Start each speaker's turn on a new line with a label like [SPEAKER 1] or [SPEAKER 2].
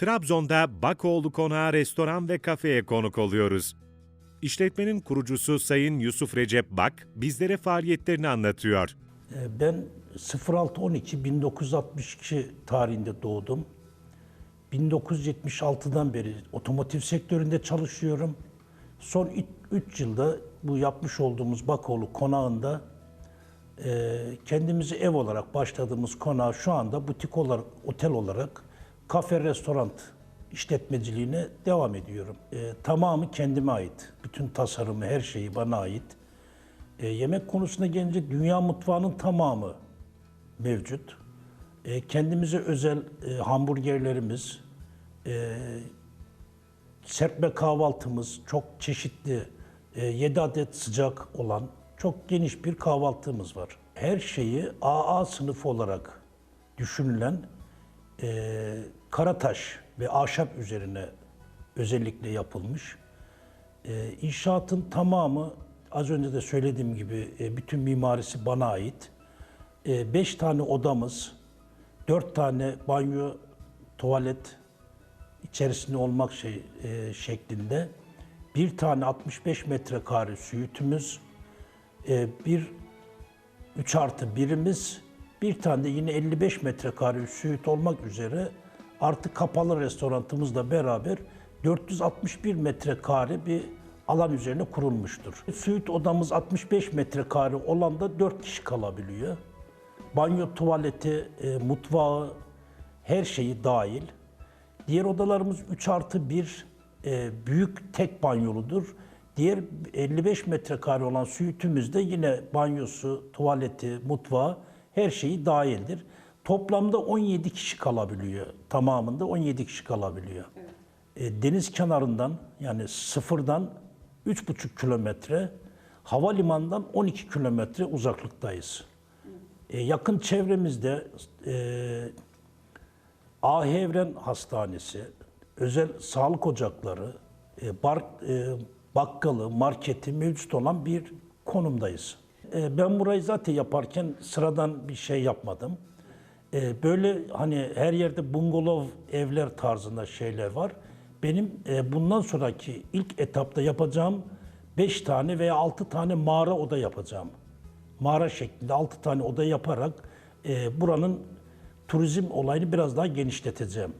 [SPEAKER 1] Trabzon'da Bakoğlu Konağı Restoran ve Kafe'ye konuk oluyoruz. İşletmenin kurucusu Sayın Yusuf Recep Bak bizlere faaliyetlerini anlatıyor.
[SPEAKER 2] Ee, Ben 06-12 1962 tarihinde doğdum. 1976'dan beri otomotiv sektöründe çalışıyorum. Son 3 yılda bu yapmış olduğumuz Bakoğlu konağında e, kendimizi ev olarak başladığımız konağı şu anda butik olarak, otel olarak kafe, restoran işletmeciliğine devam ediyorum. E, tamamı kendime ait. Bütün tasarımı, her şeyi bana ait. E, yemek konusuna gelince dünya mutfağının tamamı mevcut. E, kendimize özel e, hamburgerlerimiz, e, serpme kahvaltımız, çok çeşitli, e, 7 adet sıcak olan çok geniş bir kahvaltımız var. Her şeyi AA sınıfı olarak düşünülen e, karataş ve ahşap üzerine özellikle yapılmış. E, inşaatın tamamı az önce de söylediğim gibi e, bütün mimarisi bana ait. E, beş tane odamız, dört tane banyo, tuvalet içerisinde olmak şey e, şeklinde. Bir tane 65 metrekare süitümüz, e, bir 3 artı birimiz, bir tane de yine 55 metrekare süit olmak üzere artı kapalı restoranımızla beraber 461 metrekare bir alan üzerine kurulmuştur. Süit odamız 65 metrekare olan da 4 kişi kalabiliyor. Banyo, tuvaleti, e, mutfağı, her şeyi dahil. Diğer odalarımız 3 artı 1 e, büyük tek banyoludur. Diğer 55 metrekare olan süitümüzde yine banyosu, tuvaleti, mutfağı her şeyi dahildir. Toplamda 17 kişi kalabiliyor. Tamamında 17 kişi kalabiliyor. E, deniz kenarından yani sıfırdan 3,5 kilometre, havalimanından 12 kilometre uzaklıktayız. E, yakın çevremizde e, Ahi Evren Hastanesi, özel sağlık ocakları, e, bar, e, bakkalı, marketi mevcut olan bir konumdayız. E, ben burayı zaten yaparken sıradan bir şey yapmadım. E, böyle hani her yerde bungalov evler tarzında şeyler var. Benim e, bundan sonraki ilk etapta yapacağım 5 tane veya 6 tane mağara oda yapacağım. Mağara şeklinde 6 tane oda yaparak e, buranın turizm olayını biraz daha genişleteceğim.